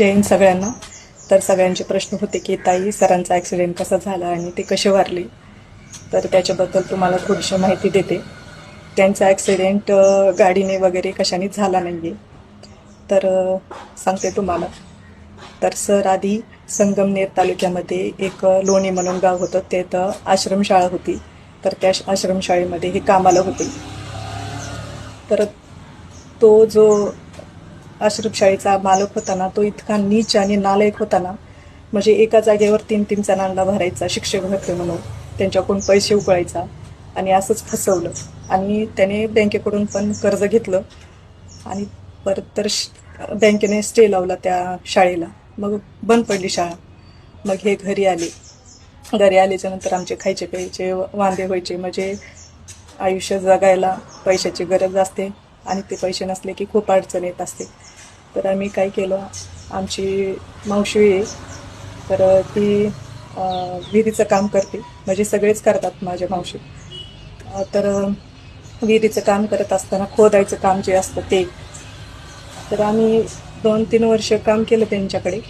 जय हिंद सगळ्यांना. तर सगळ्यांचे प्रश्न होते की ताई सरांचा ॲक्सिडेंट कसा झाला आणि ते कसे वारले? तर त्याच्याबद्दल तुम्हाला थोडीशी माहिती देते. त्यांचा ॲक्सिडेंट गाडीने वगैरे कशाने झाला नाही आहे तर सांगते तुम्हाला. तर सर आधी संगमनेर तालुक्यामध्ये एक लोणी म्हणून गाव होतं. तिथं आश्रमशाळा होती. तर त्या आश्रमशाळेमध्ये हे कामाला होते. तर तो जो आश्रमशाळेचा मालक होता ना तो इतका नीच आणि नालायक होता ना म्हणजे एका जागेवर तीन तीन जणांना भरायचा शिक्षक होते म्हणून. त्यांच्याकडून पैसे उकळायचा आणि असंच फसवलं. आणि त्याने बँकेकडून पण कर्ज घेतलं आणि परत तर श- बँकेने स्टे लावला त्या शाळेला. मग बंद पडली शाळा. मग हे घरी आले. घरी आल्याच्यानंतर आमचे खायचे प्यायचे वांदे व्हायचे. म्हणजे आयुष्य जगायला पैशाची गरज असते. आणि ते पैसे नसले की खूप अडचण येत असते. तर आम्ही काय केलं आमची मावशी आहे तर ती विहिरीचं काम करते. म्हणजे सगळेच करतात माझ्या मावशी. तर विहिरीचं काम करत असताना खोदायचं काम जे असतं ते. तर आम्ही दोन तीन वर्ष काम केलं त्यांच्याकडे.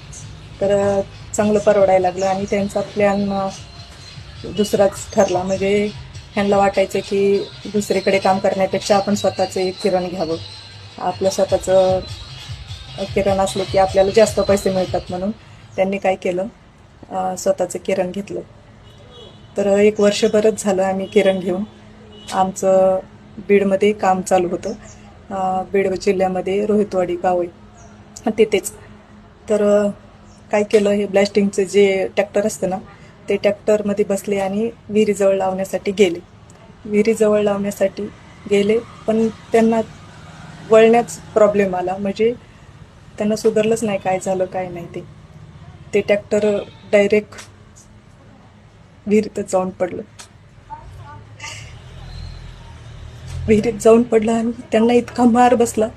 तर चांगलं परवडायला लागलं आणि त्यांचा प्लॅन दुसराच ठरला. म्हणजे ह्यांना वाटायचं की दुसरीकडे काम करण्यापेक्षा आपण स्वतःचं एक किरण घ्यावं. आपलं स्वतःचं किरण असलं की आपल्याला जास्त पैसे मिळतात म्हणून त्यांनी काय केलं? स्वतःचं किरण घेतलं. तर एक वर्षभरच झालं आम्ही किरण घेऊन. आमचं बीडमध्ये काम चालू होतं. बीड जिल्ह्यामध्ये रोहितवाडी गाव आहे. तिथेच. तर काय केलं? हे ब्लास्टिंगचं जे ट्रॅक्टर असतं ना ते ट्रॅक्टरमध्ये बसले आणि विहिरीजवळ लावण्यासाठी गेले. विहिरीजवळ लावण्यासाठी गेले पण त्यांना वळण्याच प्रॉब्लेम आला. म्हणजे त्यांना सुधारलंच नाही काय झालं काय नाही ते. ते ट्रॅक्टर डायरेक्ट विहिरीतच जाऊन पडलं. विहिरीत जाऊन पडलं आणि त्यांना इतका मार बसला.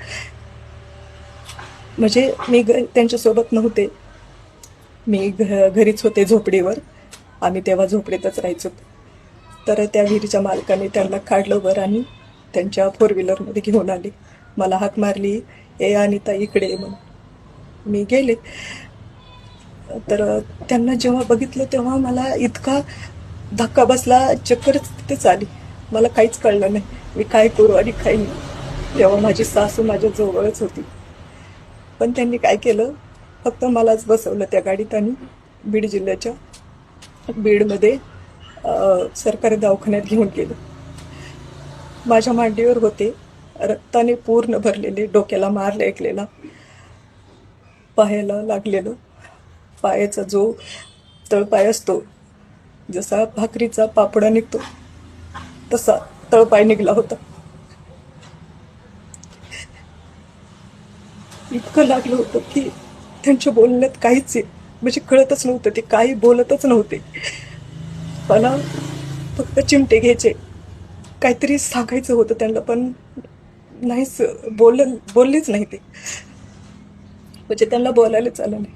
म्हणजे मी घ त्यांच्यासोबत नव्हते. मी घ घरीच होते झोपडीवर. आम्ही तेव्हा झोपडीतच राहायचो. तर त्या विहिरीच्या मालकाने त्यांना काढलं वर आणि त्यांच्या फोर व्हीलरमध्ये घेऊन आले. मला हाक मारली ए अनिता इकडे ये म्हणून मी गेले. तर त्यांना जेव्हा बघितलं तेव्हा मला इतका धक्का बसला चक्करच तिथेच आली. मला काहीच कळलं नाही. मी काय करू आणि काही नाही? तेव्हा माझी सासू माझ्या जवळच होती. पण त्यांनी काय केलं? फक्त मलाच बसवलं त्या गाडीत आणि बीड जिल्ह्याच्या बीडमध्ये सरकारी दवाखान्यात घेऊन गेलं. माझ्या मांडीवर होते. रक्ताने पूर्ण भरलेले डोक्याला मार ऐकलेला पायाला लागलेलं. पायाचा जो तळपाय असतो जसा भाकरीचा पापडा निघतो तसा तळपाय निघला होता. इतकं लागलं होतं की त्यांच्या बोलण्यात काहीच आहे म्हणजे कळतच नव्हतं ते काही बोलतच नव्हते. मला फक्त चिमटे घ्यायचे. काहीतरी सांगायचं होतं त्यांना पण नाहीच बोल बोललेच नाही ते. म्हणजे त्यांना बोलायलाच आलं नाही.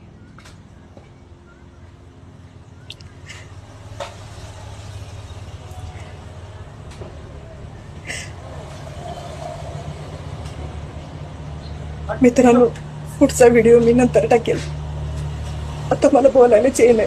मित्रांनो पुढचा व्हिडिओ मी नंतर टाकेल. आता मला बोलायलाच येईल